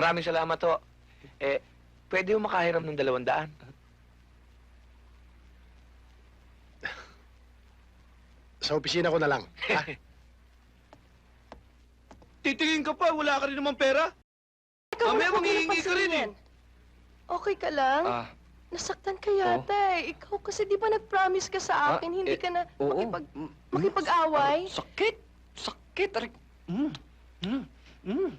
Maraming salamat ho. Eh, pwede yung makahiram ng dalawang daan. Sa opisina ko na lang. Titingin ka pa, wala ka rin naman pera. Ikaw Mamaya wala ka manghihingi ka rin eh. Okay ka lang? Ah, Nasaktan ka yata eh. Ikaw kasi di ba nag-promise ka sa Ah, akin, hindi eh, ka na oo. makipag, Mm, makipag-away? mm, Sakit! Sakit! Aray. Mm, mm, mm.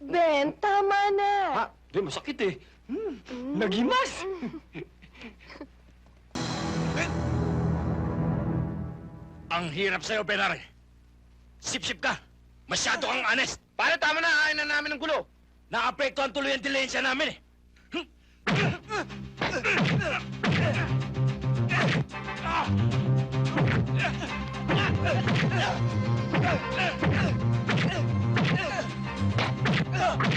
Ben, tama na. Ha? Di, masakit eh. Mm, Mm. nagimas! Ang hirap sa'yo, Benare. Sip-sip ka. Masyado kang honest. Para tama na, ayaw na namin ng gulo. Naapektuhan tuloy ang dilensya namin eh. Fly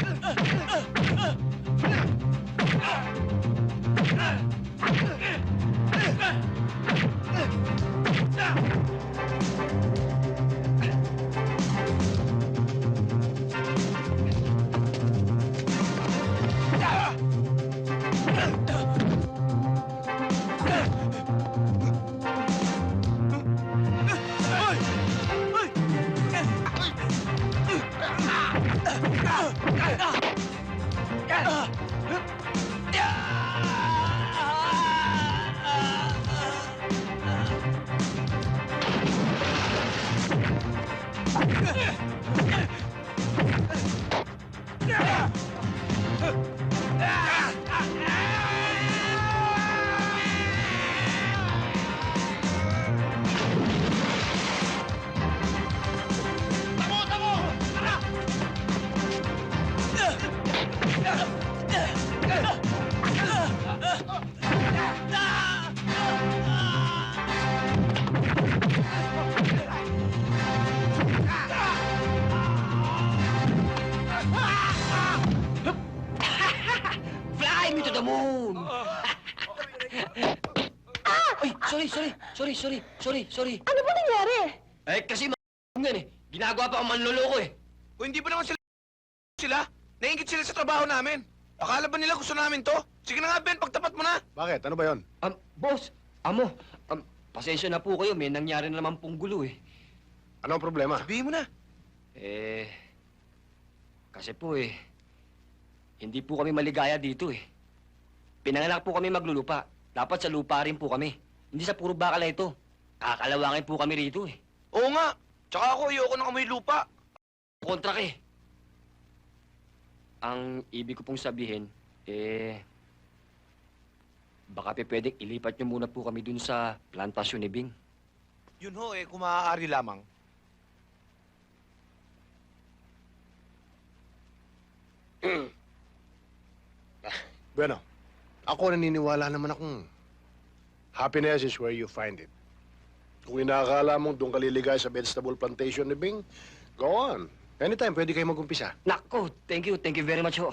sorry, sorry, sorry, sorry. Ano ba nangyari? Eh, kasi m*** yan eh. Ginagawa pa ang manloloko eh. Kung hindi ba naman sila sila, naingit sila sa trabaho namin. Akala ba nila gusto namin to? Sige na nga, Ben, pagtapat mo na. Bakit? Ano ba yon? Um, boss, amo, um, pasensya na po kayo. May nangyari na naman pong gulo eh. Ano ang problema? Sabihin mo na. Eh, kasi po eh, hindi po kami maligaya dito eh. Pinanganak po kami maglulupa. Dapat sa lupa rin po kami. Hindi sa puro bakal na ito. Kakalawangin po kami rito eh. Oo nga. Tsaka ako, ayoko ng amoy lupa. Kontrak eh. Ang ibig ko pong sabihin, eh, baka pe pwedeng ilipat niyo muna po kami dun sa plantasyon ni Bing. Yun ho, eh, kung maaari lamang. Bueno, ako naniniwala naman akong happiness is where you find it. Kung inaakala mong doon ka liligay sa vegetable plantation ni Bing, go on. Anytime, pwede kayo mag-umpisa. Nako, thank you, thank you very much ho.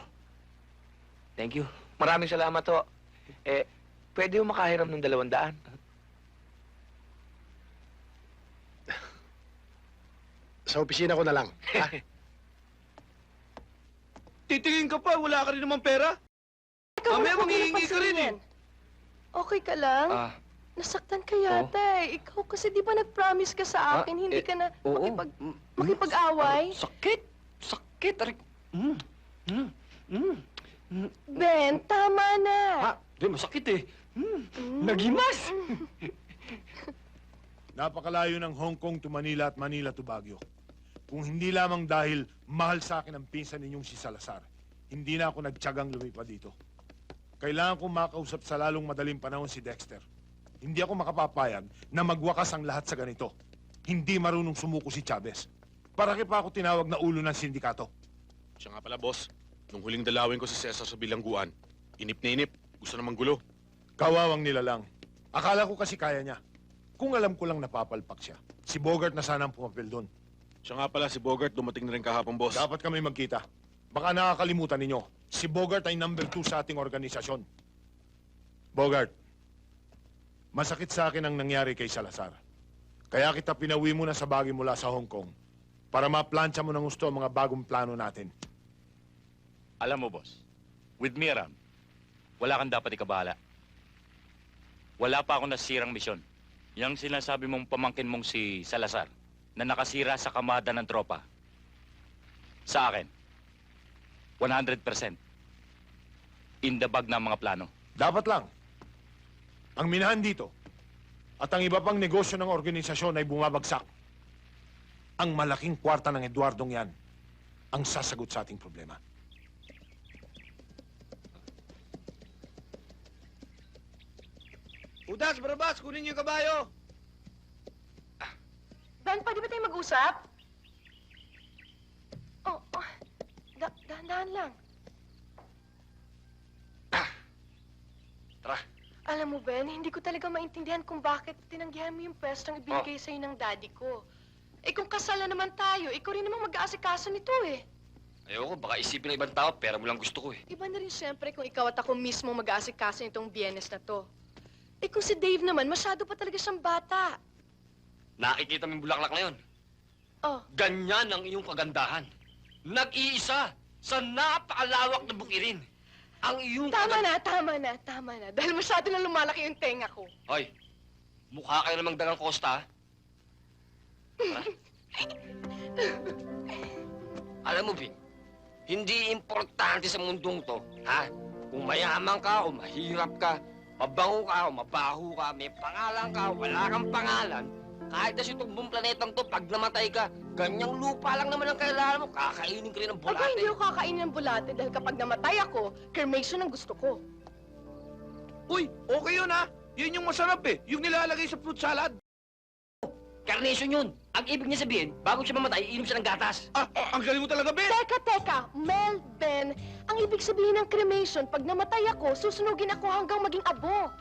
Thank you. Maraming salamat ho. Eh, pwede yung makahiram ng dalawang daan. Sa opisina ko na lang. Titingin ka pa, wala ka rin naman pera. Mamaya manghihingi ka rin eh. Okay ka lang? Ah, Nasaktan ka yata eh. Ikaw kasi di ba nag-promise ka sa Ah, akin, hindi eh, ka na oo. makipag, Mm, mm, makipag-away? Sakit! Sakit! Aray. Mm, mm, mm, mm. Ben, tama na. Ha? Di, masakit eh. Mm, Mm. nagimas! Napakalayo ng Hong Kong to Manila at Manila to Baguio. Kung hindi lamang dahil mahal sa akin ang pinsan ninyong si Salazar, hindi na ako nagtyagang lumipa dito. Kailangan kong makausap sa lalong madaling panahon si Dexter. Hindi ako makapapayag na magwakas ang lahat sa ganito. Hindi marunong sumuko si Chavez. Para pa ako tinawag na ulo ng sindikato. Siya nga pala, boss. Nung huling dalawin ko si Cesar sa bilangguan, inip na inip. Gusto namang gulo. Kawawang nila lang. Akala ko kasi kaya niya. Kung alam ko lang napapalpak siya, si Bogart na sana ang pumapil doon. Siya nga pala, si Bogart, dumating na rin kahapon, boss. Dapat kami magkita. Baka nakakalimutan ninyo, si Bogart ay number two sa ating organisasyon. Bogart, masakit sa akin ang nangyari kay Salazar. Kaya kita pinawi mo na sa bagay mula sa Hong Kong para maplansya mo ng gusto ang mga bagong plano natin. Alam mo, boss, with me around, wala kang dapat ikabahala. Wala pa akong nasirang misyon. Yang sinasabi mong pamangkin mong si Salazar, na nakasira sa kamada ng tropa. Sa akin, 100% in the bag ng mga plano. Dapat lang. Ang minahan dito at ang iba pang negosyo ng organisasyon ay bumabagsak. Ang malaking kwarta ng Eduardong yan ang sasagot sa ating problema. Udas, Barabas, kunin niyo yung kabayo. Ben, pwede ba tayo mag-usap? Oh, oh. Da dahan-dahan lang. Tara. Alam mo, Ben, hindi ko talaga maintindihan kung bakit tinanggihan mo yung pwestong ibinigay sa'yo ng daddy ko. Eh kung kasal na naman tayo, ikaw rin naman mag-aasikaso nito eh. Ayoko, baka isipin ng ibang tao, pera mo lang gusto ko eh. Iba na rin siyempre kung ikaw at ako mismo mag-aasikaso nitong biyernes na to. Eh kung si Dave naman, masyado pa talaga siyang bata. Nakikita mo yung bulaklak na yun. Oh, Ganyan ang iyong kagandahan. Nag-iisa sa napakalawak na bukirin. Ang iyong tama na, tama na, tama na. Dahil masyado na lumalaki yung tenga ko. Hoy, mukha kayo namang dagang kosta, ha? Ha? Alam mo, Vin, hindi importante sa mundong to, ha? Kung mayaman ka o mahirap ka, mabango ka o mabaho ka, may pangalan ka o wala kang pangalan, kahit na si tumbong planetang to, pag namatay ka, ganyang lupa lang naman ang kailangan mo, kakainin ka rin ng Aba, bulate. hindi ako kakainin ng bulate dahil kapag namatay ako, cremation ang gusto ko. Uy, okay yun ha. Yun yung masarap eh. Yung nilalagay sa fruit salad. Carnation yun. Ang ibig niya sabihin, bago siya mamatay, iinom siya ng gatas. Ah, ang galing mo talaga, Ben. Teka, teka, Mel, Ben, ang ibig sabihin ng cremation, pag namatay ako, susunugin ako hanggang maging abo.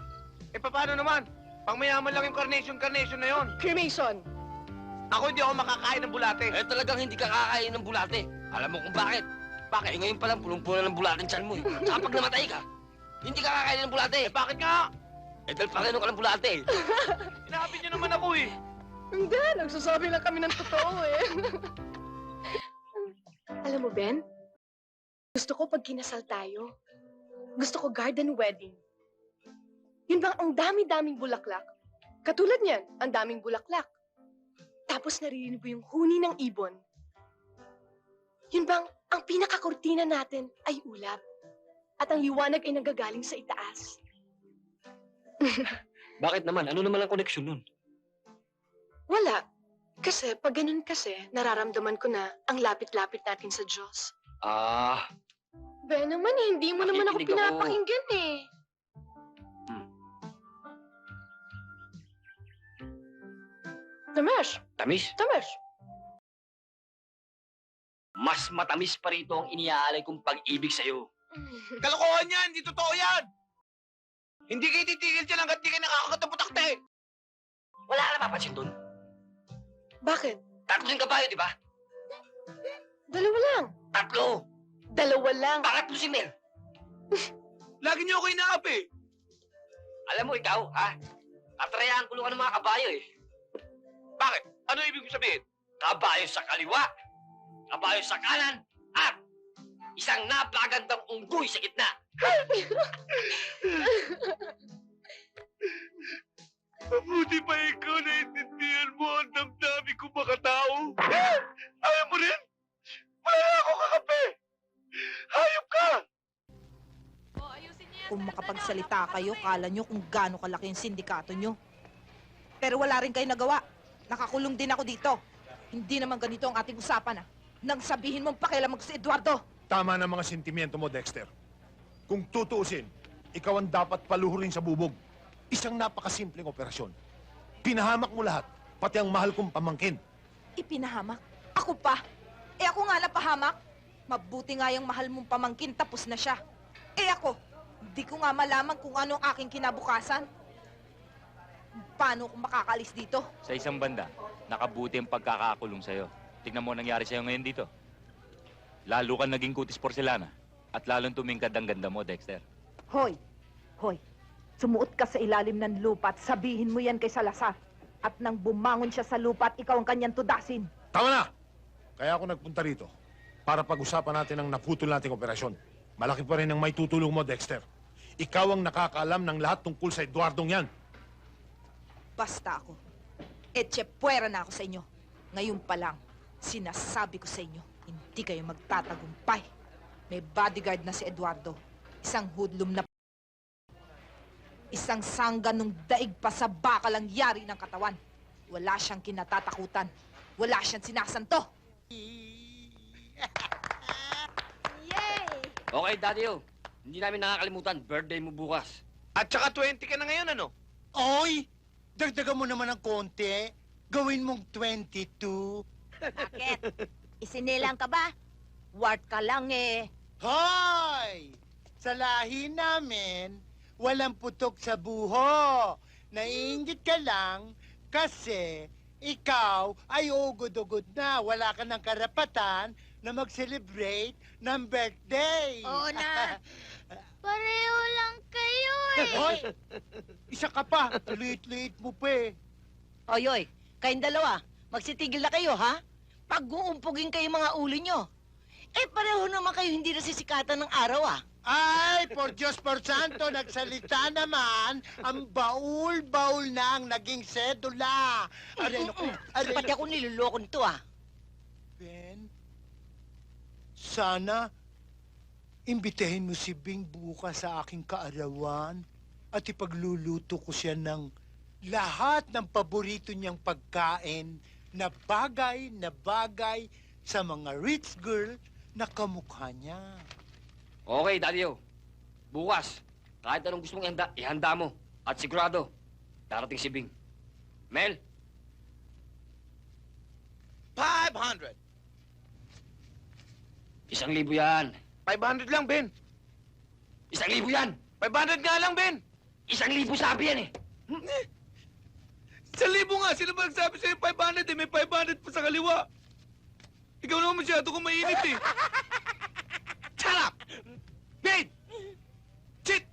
Eh, paano naman? Pang mayaman lang yung carnation-carnation na yon. Cremation. Ako hindi ako makakain ng bulate. Eh talagang hindi ka kakain ng bulate. Alam mo kung bakit? Bakit? Eh, ngayon pa lang, punong-puno ng bulate ang tiyan mo eh. Saka pag namatay ka, hindi ka kakain ng bulate. Eh, bakit nga? Eh, dahil pakainom ka ng bulate eh. Sinabi niyo naman ako eh. Hindi, nagsasabi lang kami ng totoo eh. Alam mo, Ben, gusto ko pag kinasal tayo, gusto ko garden wedding. Yun bang ang dami-daming bulaklak? Katulad niyan, ang daming bulaklak. Tapos naririnig mo yung huni ng ibon. Yun bang ang pinakakortina natin ay ulap. At ang liwanag ay nagagaling sa itaas. Bakit naman? Ano naman ang koneksyon nun? Wala. Kasi pag ganun kasi, nararamdaman ko na ang lapit-lapit natin sa Diyos. Ah, Be naman, eh, hindi mo naman ako Nakikinig ako. pinapakinggan eh. Tamesh, tamis. Tamesh. Mas matamis pa rito ang iniaalay kong pag-ibig sa'yo. Kalokohan yan, hindi totoo yan. Hindi kayo titigil dyan hanggat di kayo nakakataputakte. Wala ka napapansin dun? Bakit? Tatlo yung kabayo, di ba? Dalawa lang. Tatlo! Dalawa lang. Pangatlo si Mel. Lagi niyo ako inaap eh. Alam mo, ikaw, ha? Tatrayaan ko ka ng mga kabayo eh. Bakit? Ano ibig ko sabihin? Kabayo sa kaliwa, kabayo sa kanan, at isang napakagandang unggoy sa gitna. Mabuti pa ikaw na intindihan mo ang damdamin ko baka tao. Ayaw mo rin? Wala na ako kakape. Hayop ka! Kung makapagsalita kayo, kala nyo kung gaano kalaki yung sindikato nyo. Pero wala rin kayo nagawa. Nakakulong din ako dito. Hindi naman ganito ang ating usapan, ah. Nang sabihin mong pakialam si Eduardo. Tama na mga sentimiento mo, Dexter. Kung tutuusin, ikaw ang dapat paluhurin sa bubog. Isang napakasimpleng operasyon. Pinahamak mo lahat, pati ang mahal kong pamangkin. Ipinahamak. Ako pa. Eh ako nga napahamak. Mabuti nga yung mahal mong pamangkin, tapos na siya. Eh ako, hindi ko nga malaman kung ano ang aking kinabukasan. Paano kung makakalis dito? Sa isang banda, nakabuti ang pagkakakulong sa'yo. Tingnan mo ang nangyari sa'yo ngayon dito. Lalo kang naging kutis porcelana at lalong tumingkad ang ganda mo, Dexter. Hoy, hoy, sumuot ka sa ilalim ng lupa at sabihin mo yan kay Salazar. At nang bumangon siya sa lupa at ikaw ang kanyang tudasin. Tama na! Kaya ako nagpunta rito para pag-usapan natin ang naputol nating operasyon. Malaki pa rin ang may tutulong mo, Dexter. Ikaw ang nakakaalam ng lahat tungkol sa Eduardong yan. Basta ako. Etche, puwera na ako sa inyo. Ngayon pa lang, sinasabi ko sa inyo, hindi kayo magtatagumpay. May bodyguard na si Eduardo. Isang hoodlum na Isang sangga nung daig pa sa bakalang yari ng katawan. Wala siyang kinatatakutan. Wala siyang sinasanto. Okay, Daddy O. Hindi namin nakakalimutan. Birthday mo bukas. At saka 20 ka na ngayon, ano? Oy! Dagdagan mo naman ng konti. Gawin mong 22. Bakit? Isinilang ka ba? Wart ka lang eh. Hoy! Sa lahi namin, walang putok sa buho. Naiingit ka lang kasi ikaw ay ugod-ugod na. Wala ka ng karapatan na mag-celebrate ng birthday. Oo na. Pareho lang kayo eh. Hoy! Isa ka pa. Liit-liit mo pa eh. Oy, oy, kayong dalawa, magsitigil na kayo, ha? Pag-uumpugin kayo mga ulo nyo. Eh, pareho naman kayo hindi nasisikatan ng araw, ah. Ay, por Diyos por Santo, nagsalita naman, ang baul-baul na ang naging sedula. Aray, naku, aray, Pati naku. ako niloloko nito, ah. Ben, sana imbitehin mo si Bing bukas sa aking kaarawan at ipagluluto ko siya ng lahat ng paborito niyang pagkain na bagay na bagay sa mga rich girl na kamukha niya. Okay, Daddy O. Bukas, kahit anong gusto mong ihanda, ihanda mo. At sigurado, darating si Bing. Mel, 500. isang libo yan. 500 lang, Ben. Isang libo yan! 500 nga lang, Ben. Isang libo sabi yan eh! Sa libo nga, sino ba nagsabi sa'yo 500 eh? May 500 pa sa kaliwa. Ikaw naman masyado kung mainit eh. Shut up! Ben! Shit!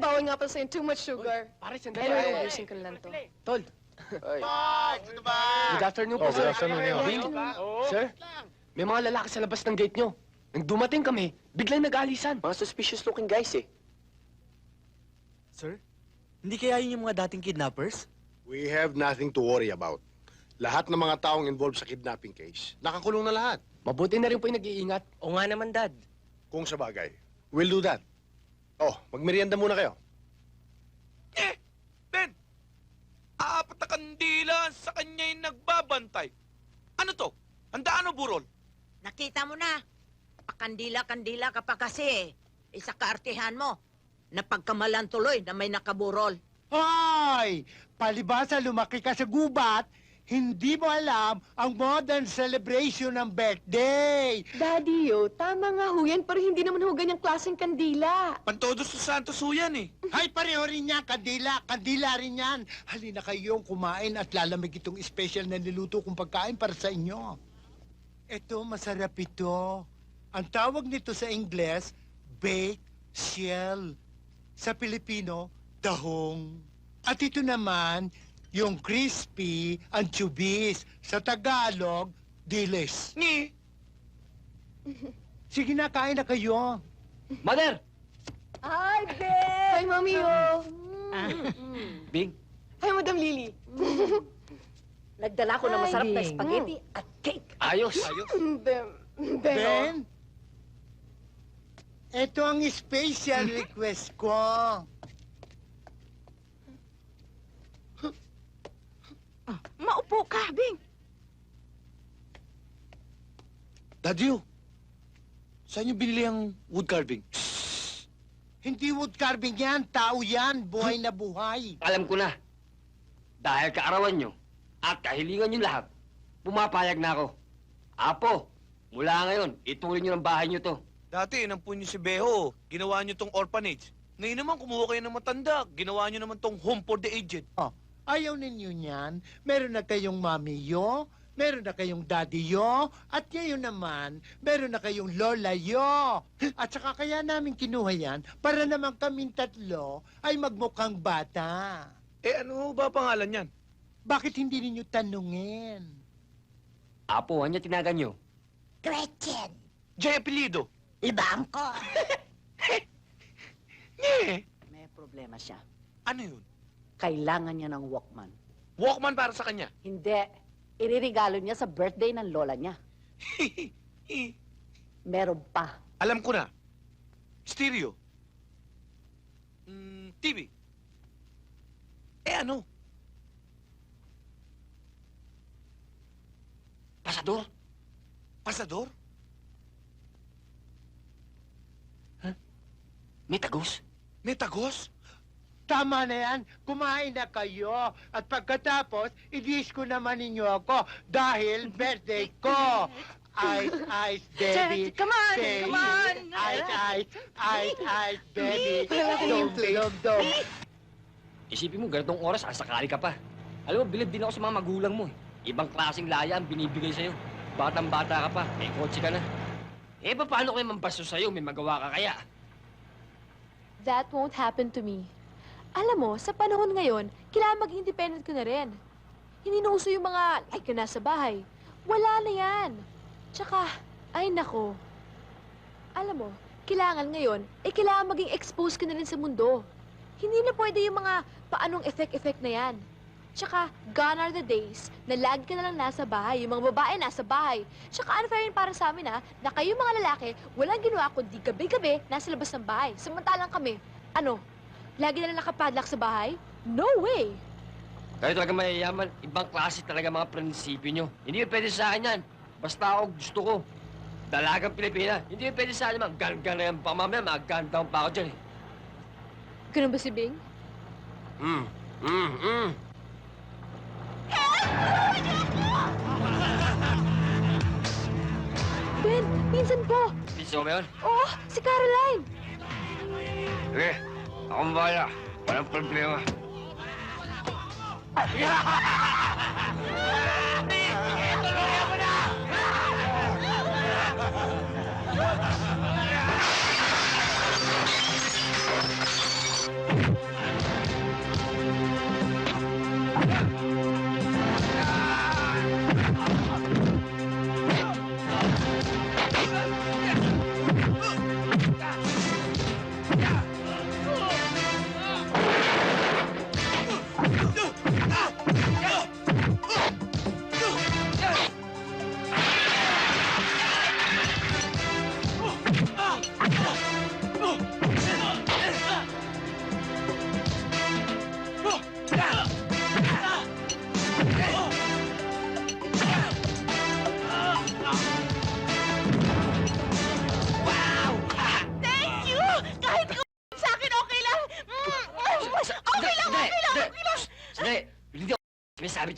Bawal nga pala sa'yo, too much sugar. Pare, sandali. Anyway, ubusin ko na lang to. Tol, Ay, ba? good afternoon po, Oh, good sir. afternoon, yeah. Bing, sir, may mga lalaki sa labas ng gate nyo. Nang dumating kami, biglang nag-alisan. Mga suspicious looking guys eh. Sir? Hindi kaya yun yung mga dating kidnappers? We have nothing to worry about. Lahat ng mga taong involved sa kidnapping case, nakakulong na lahat. Mabuti na rin po yung nag-iingat. O nga naman, Dad. Kung sa bagay. We'll do that. Oh, magmerienda muna kayo. Eh! Ben! Apat na kandila sa kanya yung nagbabantay. Ano to? Handaan o burol? Nakita mo na. Pakandila-kandila ka pa kasi. Isa kaartihan mo. Napagkamalan tuloy na may nakaburol. Hoy! Palibasa lumaki ka sa gubat, hindi mo alam ang modern celebration ng birthday. Daddy, yo, tama nga ho yan, pero hindi naman ho ganyang klaseng kandila. Pantodos sa Santos ho yan eh. Hay, pareho rin yan, kandila. Kandila rin yan. Halina kayong kumain at lalamig itong special na niluto kong pagkain para sa inyo. Ito, masarap ito. Ang tawag nito sa Ingles, baked shell. Sa Pilipino, dahong. At ito naman, yung crispy anchovies. Sa Tagalog, dilis. Ni, Sige na, kain na kayo. Mother! Hi, Ben! Hi, Mami, yo! Bing, Hi, Madam Lily. Nagdala ko ng masarap na spaghetti at cake. ayos! Ben, Ben, Ben, ito ang special request ko. Maupo ka, Bing. Daddy, saan nyo binili ang wood carving? Hindi wood carving yan, tao yan, buhay na buhay. Alam ko na. Dahil kaarawan nyo at kahilingan nyo lahat, pumapayag na ako. Apo, mula ngayon, ituloy nyo ng bahay nyo to. dati inampun niyo si Beho. Ginawa niyo tong orphanage. Ngayon naman kumuha kayo ng matanda. Ginawa niyo naman tong home for the aged. Ayaw ninyo niyan, meron na kayong mamiyo, meron na kayong daddy yo, at ngayon naman, meron na kayong lola yo. At saka kaya namin kinuha yan para naman kaming tatlo ay magmukhang bata. Eh ano ba pangalan niyan? Bakit hindi ninyo tanungin? Apo, ano tinagan nyo? Gretchen, Jay Apelido. ibang ko. Nye. May problema siya. Ano yun? Kailangan niya ng Walkman. Walkman para sa kanya. Hindi. Iririgalo niya sa birthday ng lola niya. Meron pa. Alam ko na. Stereo. Mm, TV. Eh ano? Pasador? Pasador? May tagos? May tagos? Tama na yan, kumain na kayo. At pagkatapos, i-dish ko naman ninyo ako dahil birthday ko. Ice, ice, baby. Come on, come on. Ice, ice, ice, ice, baby. Dum, yung dum, dum. Isipin mo, ganitong oras, asakali ka pa. Alam mo, bilib din ako sa mga magulang mo. eh. Ibang klaseng laya ang binibigay sa'yo. Batang-bata ka pa, may kotse ka na. Eh, pa, paano kayo mambasto sa'yo? May magawa ka kaya? That won't happen to me. Alam mo, sa panahon ngayon, kailangan maging independent ka na rin. Hindi na uso yung mga like ka nasa bahay. Wala na yan. Tsaka, ay nako. Alam mo, kailangan ngayon, eh kailangan maging exposed ka na rin sa mundo. Hindi na pwede yung mga paanong effect-effect na yan. Tsaka, gone are the days na lagi ka na lang nasa bahay, yung mga babae nasa bahay. Tsaka unfair yun para sa amin ha, na kayo mga lalaki, walang ginawa kundi gabi-gabi nasa labas ng bahay. Samantalang kami, ano, lagi na lang nakapadlock sa bahay? No way! Kayo talaga mayayaman, ibang klase talaga mga prinsipyo nyo. Hindi yun pwede sa akin yan. Basta ako gusto ko. Dalagang Pilipina. Hindi yun pwede sa akin mga gan-gan na yan. Baka mamaya mag-gun down pa ako dyan eh. Ganun ba si Bing? Mm, mm, mm. Ben, pinsan ko! Ba yun? Oh, si Caroline! Sige, akong bahala. Walang problema.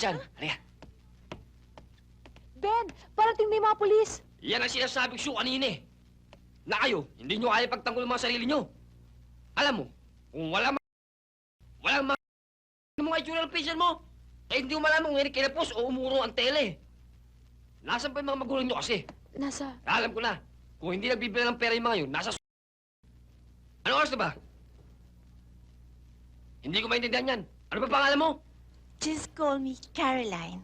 dyan. Halika. Ben, parating na yung mga pulis! Yan ang sinasabi ko kanina eh. Na kayo, hindi nyo kaya pagtanggol ang mga sarili nyo. Alam mo, kung wala ma... Wala ma... Ano mga itsura ng patient mo? Eh hindi mo malaman kung hindi kinapos o umuro ang tele. Nasaan pa yung mga magulang nyo kasi? Nasa... Alam ko na. Kung hindi nagbibila ng pera yung mga yun, nasa Ano oras na ba? Hindi ko maintindihan yan. Ano ba pangalan mo? Just call me Caroline.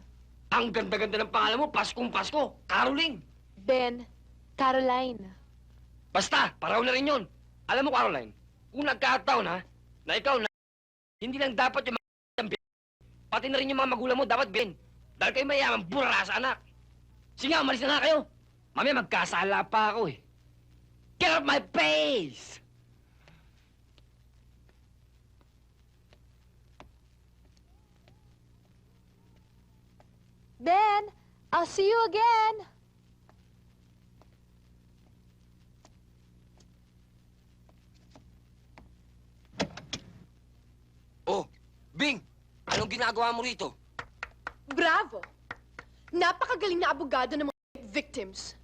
Ang ganda-ganda ng pangalan mo, Paskong Pasko, Caroline. Ben, Caroline. Basta, paraw na rin yun. Alam mo, Caroline, kung nagkataon ha, na ikaw na, hindi lang dapat yung mga pati na rin yung mga magulang mo, dapat bin. Dahil kayo mayaman, burara sa anak. Sige nga, umalis na nga kayo. Mamaya magkasala pa ako eh. Get out my face! Ben, I'll see you again! Oh, Bing! Anong ginagawa mo rito? Bravo! Napakagaling na abogado ng mga victims.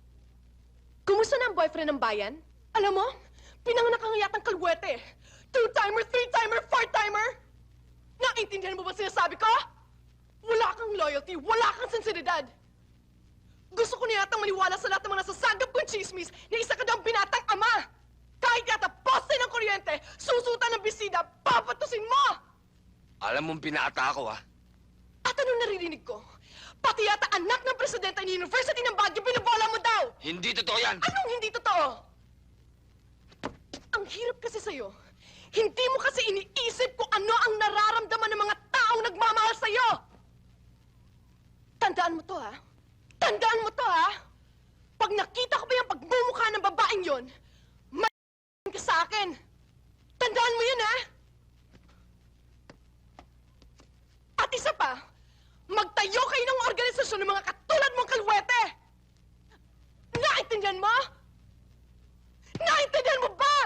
Kumusta na ang boyfriend ng bayan? Alam mo, pinanganak ang yatang kalwete. Two-timer, three-timer, four-timer! Naintindihan mo ba sinasabi ko? Wala kang loyalty, wala kang sensibilidad. Gusto ko na yatang maniwala sa lahat ng mga nasasagap kong chismis na isa ka daw ang binatang ama! Kahit yata poste ng kuryente, susutan ng bisida, papatusin mo! Alam mong binata ako, ha? At anong naririnig ko? Pati yata anak ng presidente ng University ng Baguio, binobola mo daw! Hindi totoo yan! Anong hindi totoo? Ang hirap kasi sa'yo. Hindi mo kasi iniisip kung ano ang nararamdaman ng mga taong nagmamahal sa'yo! Tandaan mo to, ha? Tandaan mo to, ha? Pag nakita ko pa yung pagmumukha ng babaeng yon, may ka sa akin. Tandaan mo yun, ha? At isa pa, magtayo kayo ng organisasyon ng mga katulad mong kalwete! Naintindihan mo? Naintindihan mo ba?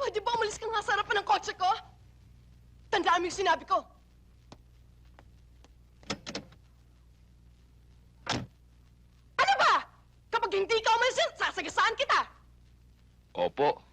Pwede ba umalis ka nga sa harapan ng kotse ko? Tandaan mo yung sinabi ko. Ano